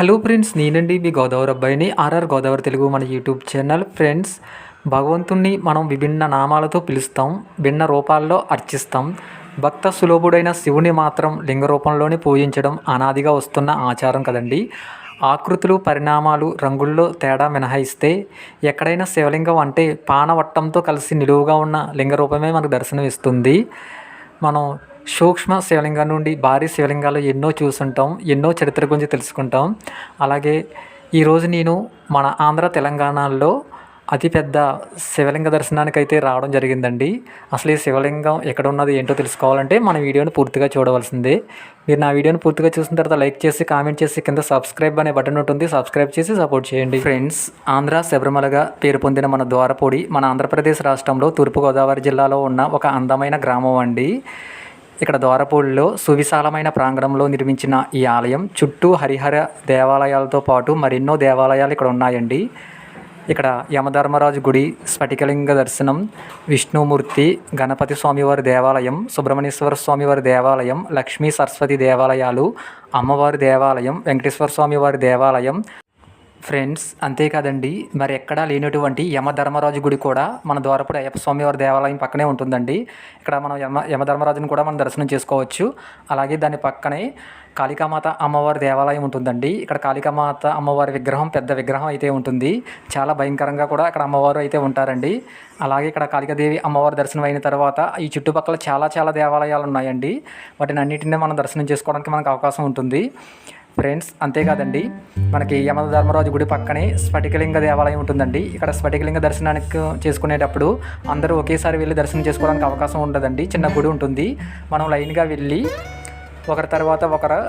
Hello friends నేనండి మీ గోదావరి అబ్బాయిని RR Godavari Telugu మన యూట్యూబ్ ఛానల్. ఫ్రెండ్స్ భగవంతుణ్ణి మనం విభిన్న నామాలతో పిలుస్తాం భిన్న రూపాల్లో అర్చిస్తాం. భక్త సులభుడైన శివుని మాత్రం లింగ రూపంలోనే పూజించడం అనాదిగా వస్తున్న ఆచారం కదండి. ఆకృతులు పరిణామాలు రంగుల్లో తేడా మినహాయిస్తే ఎక్కడైనా శివలింగం అంటే పానవట్టంతో కలిసి నిలువుగా ఉన్న లింగ రూపమే మనకు దర్శనం ఇస్తుంది మనం సూక్ష్మ శివలింగం నుండి భారీ శివలింగాలు ఎన్నో చూసుంటాం ఎన్నో చరిత్ర గురించి తెలుసుకుంటాం. అలాగే ఈరోజు నేను మన ఆంధ్ర తెలంగాణలో అతిపెద్ద శివలింగ దర్శనానికి అయితే రావడం జరిగిందండి. అసలు ఈ శివలింగం ఎక్కడ ఉన్నది ఏంటో తెలుసుకోవాలంటే మన వీడియోని పూర్తిగా చూడవలసిందే. మీరు నా వీడియోని పూర్తిగా చూసిన తర్వాత లైక్ చేసి కామెంట్ చేసి కింద సబ్స్క్రైబ్ అనే బటన్ ఉంటుంది. సబ్స్క్రైబ్ చేసి సపోర్ట్ చేయండి. ఫ్రెండ్స్ ఆంధ్ర శబరిమలగా పేరు పొందిన మన ద్వారపూడి మన ఆంధ్రప్రదేశ్ రాష్ట్రంలో తూర్పుగోదావరి జిల్లాలో ఉన్న ఒక అందమైన గ్రామం అండి. ఇక్కడ ద్వారపూడిలో సువిశాలమైన ప్రాంగణంలో నిర్మించిన ఈ ఆలయం చుట్టూ హరిహర దేవాలయాలతో పాటు మరెన్నో దేవాలయాలు ఇక్కడ ఉన్నాయండి. ఇక్కడ యమధర్మరాజు గుడి స్ఫటికలింగ దర్శనం విష్ణుమూర్తి గణపతి స్వామివారి దేవాలయం సుబ్రహ్మణ్యేశ్వర స్వామివారి దేవాలయం లక్ష్మీ సరస్వతి దేవాలయాలు అమ్మవారి దేవాలయం వెంకటేశ్వర స్వామివారి దేవాలయం ఫ్రెండ్స్ అంతేకాదండి మరి ఎక్కడా లేనటువంటి యమధర్మరాజు గుడి కూడా మన ద్వారపుడు అయ్యప్ప స్వామివారి దేవాలయం పక్కనే ఉంటుందండి. ఇక్కడ మనం యమ యమధర్మరాజుని కూడా మనం దర్శనం చేసుకోవచ్చు. అలాగే దాని పక్కనే కాళికామాత అమ్మవారి దేవాలయం ఉంటుందండి. ఇక్కడ కాళికామాత అమ్మవారి విగ్రహం పెద్ద విగ్రహం అయితే ఉంటుంది. చాలా భయంకరంగా కూడా అక్కడ అమ్మవారు అయితే ఉంటారండి. అలాగే ఇక్కడ కాళికాదేవి అమ్మవారి దర్శనం అయిన తర్వాత ఈ చుట్టుపక్కల చాలా చాలా దేవాలయాలు ఉన్నాయండి. వాటిని అన్నింటినీ మనం దర్శనం చేసుకోవడానికి మనకు అవకాశం ఉంటుంది. ఫ్రెండ్స్ అంతేకాదండి మనకి యమద ధర్మరాజు గుడి పక్కనే స్ఫటికలింగ దేవాలయం ఉంటుందండి. ఇక్కడ స్ఫటికలింగ దర్శనానికి చేసుకునేటప్పుడు అందరూ ఒకేసారి వెళ్ళి దర్శనం చేసుకోవడానికి అవకాశం ఉండదండి. చిన్న గుడి ఉంటుంది. మనం లైన్గా వెళ్ళి ఒకరి తర్వాత ఒకరు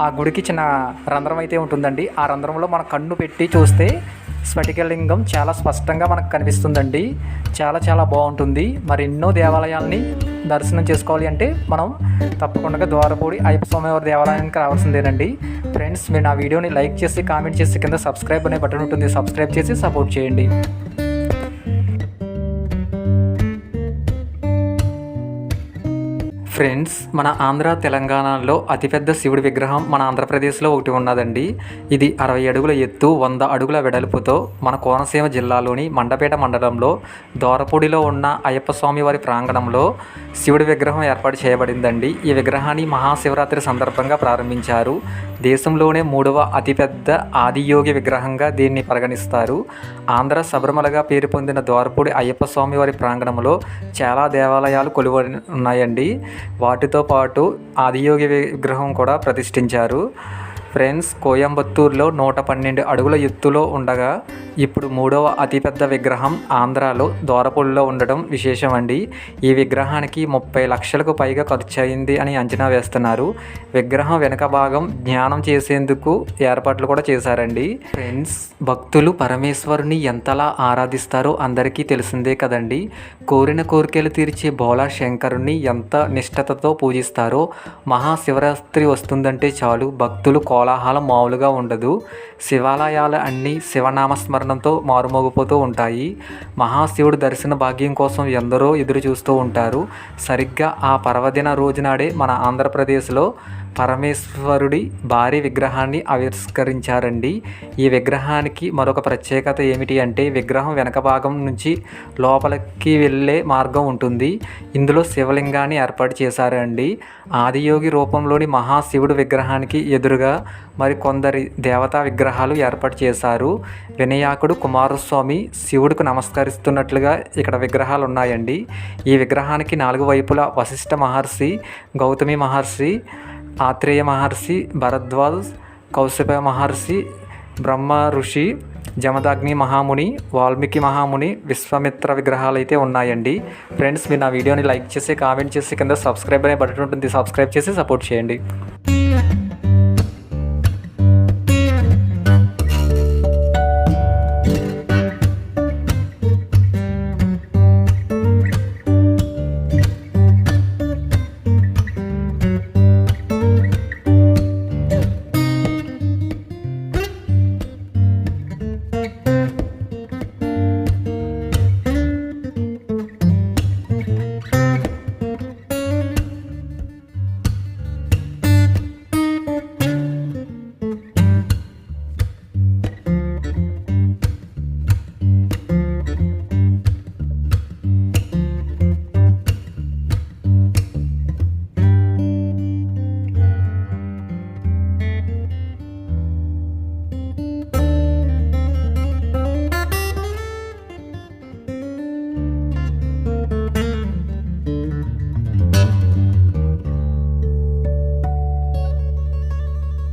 ఆ గుడికి చిన్న రంధ్రం అయితే ఉంటుందండి. ఆ రంధ్రంలో మన కన్ను పెట్టి చూస్తే స్ఫటికలింగం చాలా స్పష్టంగా మనకు కనిపిస్తుందండి. చాలా చాలా బాగుంటుంది. మరి ఎన్నో దేవాలయాల్ని దర్శనం చేసుకోవాలి అంటే మనం తప్పకుండా ద్వారపూడి అయ్యప్ప స్వామివారి దేవాలయానికి రావాల్సిందేనండి. ఫ్రెండ్స్ మీరు నా వీడియోని లైక్ చేసి కామెంట్ చేసి కింద సబ్స్క్రైబ్ అనే బటన్ ఉంటుంది. సబ్స్క్రైబ్ చేసి సపోర్ట్ చేయండి. ఫ్రెండ్స్ మన ఆంధ్ర తెలంగాణలో అతిపెద్ద శివుడి విగ్రహం మన ఆంధ్రప్రదేశ్లో ఒకటి ఉన్నదండి. ఇది అరవై అడుగుల ఎత్తు వంద అడుగుల వెడల్పుతో మన కోనసీమ జిల్లాలోని మండపేట మండలంలో దోరపూడిలో ఉన్న అయ్యప్ప స్వామి వారి ప్రాంగణంలో శివుడి విగ్రహం ఏర్పాటు చేయబడిందండి. ఈ విగ్రహాన్ని మహాశివరాత్రి సందర్భంగా ప్రారంభించారు. దేశంలోనే మూడవ అతిపెద్ద ఆదియోగి విగ్రహంగా దీన్ని పరిగణిస్తారు. ఆంధ్ర శబరిమలగా పేరు పొందిన ద్వారపూడి అయ్యప్ప స్వామి వారి ప్రాంగణంలో చాలా దేవాలయాలు కొలువడి ఉన్నాయండి. వాటితో పాటు ఆదియోగి విగ్రహం కూడా ప్రతిష్ఠించారు. ఫ్రెండ్స్ కోయంబత్తూరులో నూట పన్నెండు అడుగుల ఎత్తులో ఉండగా ఇప్పుడు మూడవ అతిపెద్ద విగ్రహం ఆంధ్రాలో దోరపూడిలో ఉండడం విశేషం అండి ఈ విగ్రహానికి ముప్పై లక్షలకు పైగా ఖర్చయింది అని అంచనా వేస్తున్నారు. విగ్రహం వెనుక భాగం జ్ఞానం చేసేందుకు ఏర్పాట్లు కూడా చేశారండి. ఫ్రెండ్స్ భక్తులు పరమేశ్వరుని ఎంతలా ఆరాధిస్తారో అందరికీ తెలిసిందే కదండి. కోరిన కోరికలు తీర్చే బోలా శంకరుని ఎంత నిష్ఠతతో పూజిస్తారో మహాశివరాత్రి వస్తుందంటే చాలు. భక్తులు కో కోలాహలం మామూలుగా ఉండదు. శివాలయాలు అన్నీ శివనామస్మరణంతో మారుమోగిపోతూ ఉంటాయి. మహాశివుడు దర్శన భాగ్యం కోసం ఎందరో ఎదురు చూస్తూ ఉంటారు. సరిగ్గా ఆ పర్వదిన రోజునాడే మన ఆంధ్రప్రదేశ్లో పరమేశ్వరుడి భారీ విగ్రహాన్ని ఆవిష్కరించారండి. ఈ విగ్రహానికి మరొక ప్రత్యేకత ఏమిటి అంటే విగ్రహం వెనక భాగం నుంచి లోపలికి వెళ్ళే మార్గం ఉంటుంది. ఇందులో శివలింగాన్ని ఏర్పాటు చేశారండి. ఆదియోగి రూపంలోని మహాశివుడు విగ్రహానికి ఎదురుగా మరి కొందరి దేవతా విగ్రహాలు ఏర్పాటు చేశారు. వినాయకుడు కుమారస్వామి శివుడికి నమస్కరిస్తున్నట్లుగా ఇక్కడ విగ్రహాలు ఉన్నాయండి. ఈ విగ్రహానికి నాలుగు వైపులా వశిష్ఠ మహర్షి గౌతమి మహర్షి ఆత్రేయ మహర్షి భరద్వాజ్ కౌశప మహర్షి బ్రహ్మ ఋషి జమదాగ్ని మహాముని వాల్మీకి మహాముని విశ్వామిత్ర విగ్రహాలు అయితే ఉన్నాయండి. ఫ్రెండ్స్ మీరు నా వీడియోని లైక్ చేసి కామెంట్ చేసి కింద సబ్స్క్రైబ్ అనే బటన్ ఉంటుంది. సబ్స్క్రైబ్ చేసి సపోర్ట్ చేయండి.